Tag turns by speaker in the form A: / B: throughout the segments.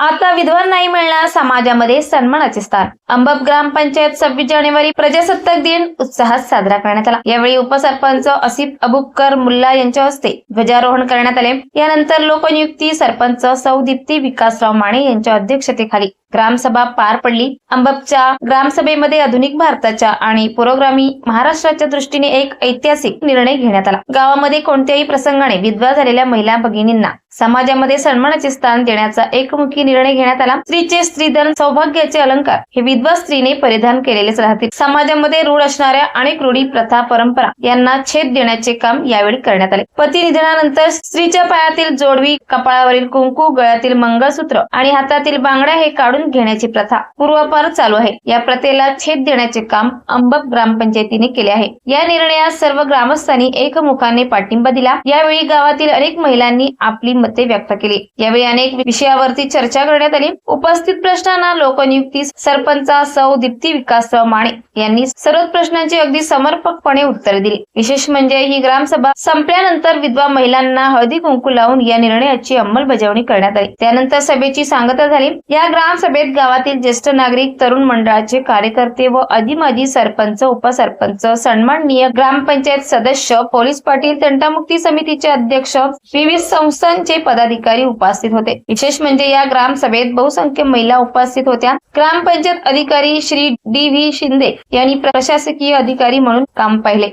A: आता विद्वान नाही मिळणार समाजामध्ये सन्मानाचे स्थान. अंबब ग्रामपंचायत सव्वीस जानेवारी प्रजासत्ताक दिन उत्साहात साजरा करण्यात आला. यावेळी उपसरपंच असिफ अबुबकर मुल्ला यांच्या हस्ते ध्वजारोहण करण्यात आले. यानंतर लोकनियुक्ती सरपंच सौ दीप्ती विकासराव माने यांच्या अध्यक्षतेखाली ग्रामसभा पार पडली. अंबपच्या ग्रामसभेमध्ये आधुनिक भारताच्या आणि पुरोगामी महाराष्ट्राच्या दृष्टीने एक ऐतिहासिक निर्णय घेण्यात आला. गावामध्ये कोणत्याही प्रसंगाने विधवा झालेल्या महिला भगिनींना समाजामध्ये सन्मानाचे स्थान देण्याचा एकमुखी निर्णय घेण्यात आला. स्त्रीचे स्त्रीधन सौभाग्याचे अलंकार हे विधवा स्त्रीने परिधान केलेलेच राहतील. समाजामध्ये रूढ असणाऱ्या अनेक रूढी प्रथा परंपरा यांना छेद देण्याचे काम यावेळी करण्यात आले. पती निधनानंतर स्त्रीच्या पायातील जोडवी कपाळावरील कुंकू गळ्यातील मंगळसूत्र आणि हातातील बांगड्या हे काढून घेण्याची प्रथा पूर्वापार चालू आहे. या प्रथेला छेद देण्याचे काम अंबप ग्रामपंचायतीने केले आहे. या निर्णयास सर्व ग्रामस्थांनी एकमुखाने पाठिंबा दिला. यावेळी गावातील अनेक महिलांनी आपली मते व्यक्त केली. यावेळी अनेक विषयावरती चर्चा करण्यात आली. उपस्थित प्रश्नांना लोकनियुक्ती सरपंचा सौ दीप्ती विकासराव माने यांनी सर्व प्रश्नांची अगदी समर्पकपणे उत्तरे दिली. विशेष म्हणजे ही ग्रामसभा संपल्यानंतर विधवा महिलांना हळदी कुंकू लावून या निर्णयाची अंमलबजावणी करण्यात आली. त्यानंतर सभेची सांगता झाली. या सभेत गावातील ज्येष्ठ नागरिक तरुण मंडळाचे कार्यकर्ते व अधिमाजी सरपंच उपसरपंच सन्माननीय ग्रामपंचायत सदस्य पोलीस पाटील तंटामुक्ती समितीचे अध्यक्ष विविध संस्थांचे पदाधिकारी उपस्थित होते. विशेष म्हणजे या ग्रामसभेत बहुसंख्य महिला उपस्थित होत्या. ग्रामपंचायत अधिकारी श्री डी व्ही शिंदे यांनी प्रशासकीय अधिकारी म्हणून काम पाहिले.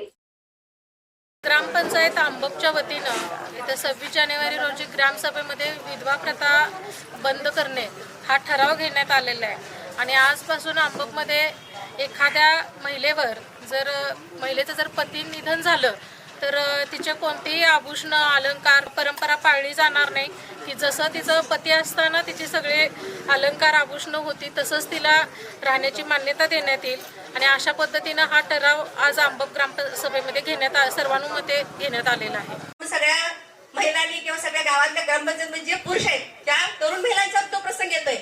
B: ग्रामपंचायत आंबकच्या वतीनं इथं सव्वीस जानेवारी रोजी ग्रामसभेमध्ये विधवा प्रथा बंद करणे हा ठराव घेण्यात आलेला आहे. आणि आजपासून आंबकमध्ये एखाद्या महिलेवर जर महिलेचं जर पती निधन झालं तर तिचे कोणतेही आभूषण अलंकार परंपरा पाळली जाणार नाही. की जसं तिचं पती असताना तिचे सगळे अलंकार आभूषण होती तसंच तिला राहण्याची मान्यता देण्यात येईल. आणि अशा पद्धतीनं हा ठराव आज आंबप ग्रामसभेमध्ये घेण्यात सर्वानुमते घेण्यात आलेला आहे.
C: सगळ्या महिलांनी किंवा सगळ्या गावातल्या ग्रामपंचायत म्हणजे जे पुरुष आहेत त्या तरुण महिलांचा तो प्रसंग येतोय.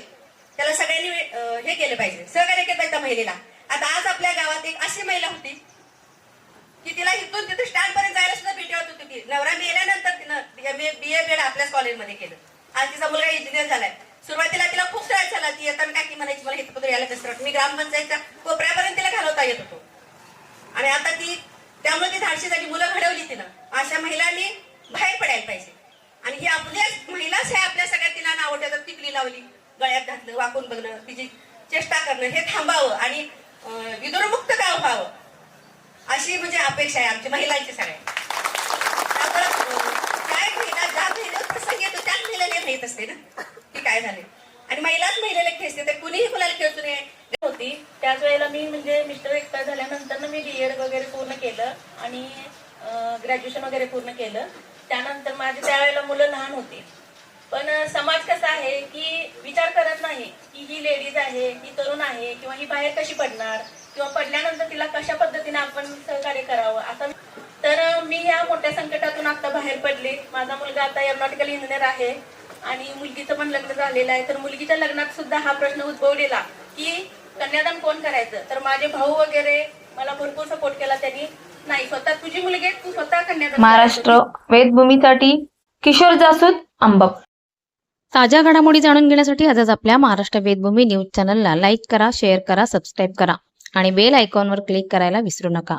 C: त्याला सगळ्यांनी हे केलं पाहिजे. सहकार्य केलं पाहिजे त्या महिलेला. आता आज आपल्या गावात एक अशी महिला होती की तिला इथून तिथे स्टँड पर्यंत जायला सुद्धा भीती होती ती. नवरा मेल्यानंतर तिनं M A B A bed आपल्याच कॉलेजमध्ये केलं. आज तिचा मुलगा इंजिनियर झालाय. सुरुवातीला तिला खूप त्रास झाला ती येताना काकी म्हणायची मला इथं कुठे यायला कसं मी ग्रामपंचायतच्या कोपऱ्यापर्यंत तिला घालवता येत होतो. आणि आता ती त्यामुळे ती धाडशी झाली मुलं घडवली तिनं. अशा महिलांनी बाहेर पडायला पाहिजे. आणि ही आपल्याच महिलाच हे आपल्या सगळ्या तिला नाव ठेवतात टिकली लावली गळ्यात घातलं वाकून बघणं तिची चेष्टा करणं हे थांबावं आणि विदुरमुक्त गाव व्हावं? अशी म्हणजे अपेक्षा आहे आमची महिलांची सगळ्या काय महिला ज्या महिला प्रसंग येतो त्याच महिलेला माहीत असते ना. काय झाले? आणि महिलाच महिलेला खेचते तर कुणीही कुणाला खेळतो नये.
D: होती. त्याच वेळेला मी म्हणजे मिस्टर एक्सपायर झाल्यानंतर ना मी बी एड वगैरे पूर्ण केलं आणि ग्रॅज्युएशन वगैरे पूर्ण केलं. त्यानंतर माझी त्यावेळेला मुलं लहान होती. पण समाज कसा आहे की विचार करत नाही की ही लेडीज आहे ही तरुण आहे किंवा ही बाहेर कशी पडणार किंवा पडल्यानंतर तिला कशा पद्धतीने आपण सहकार्य करावं? आता तर मी या मोठ्या संकटातून आता बाहेर पडले. माझा मुलगा आता एरोनॉटिकल इंजिनियर आहे. आणि मुलगीचं पण लग्न झालेलं आहे. तर मुलगीच्या लग्नात सुद्धा हा प्रश्न उद्भवलेला की कन्यादान कोण करायचं? तर माझे भाऊ वगैरे मला भरपूर सपोर्ट केला त्यांनी. नाही स्वतः तुझी मुलगी आहे, तू स्वतः कन्यादान
A: महाराष्ट्र. वेदभूमीसाठी किशोर जासूद अंबप.
E: ताज्या घडामोडी जाणून घेण्यासाठी आजच आपल्या महाराष्ट्र वेदभूमी न्यूज चॅनलला लाईक करा शेअर करा सबस्क्राईब करा आणि बेल आयकॉनवर क्लिक करायला विसरू नका.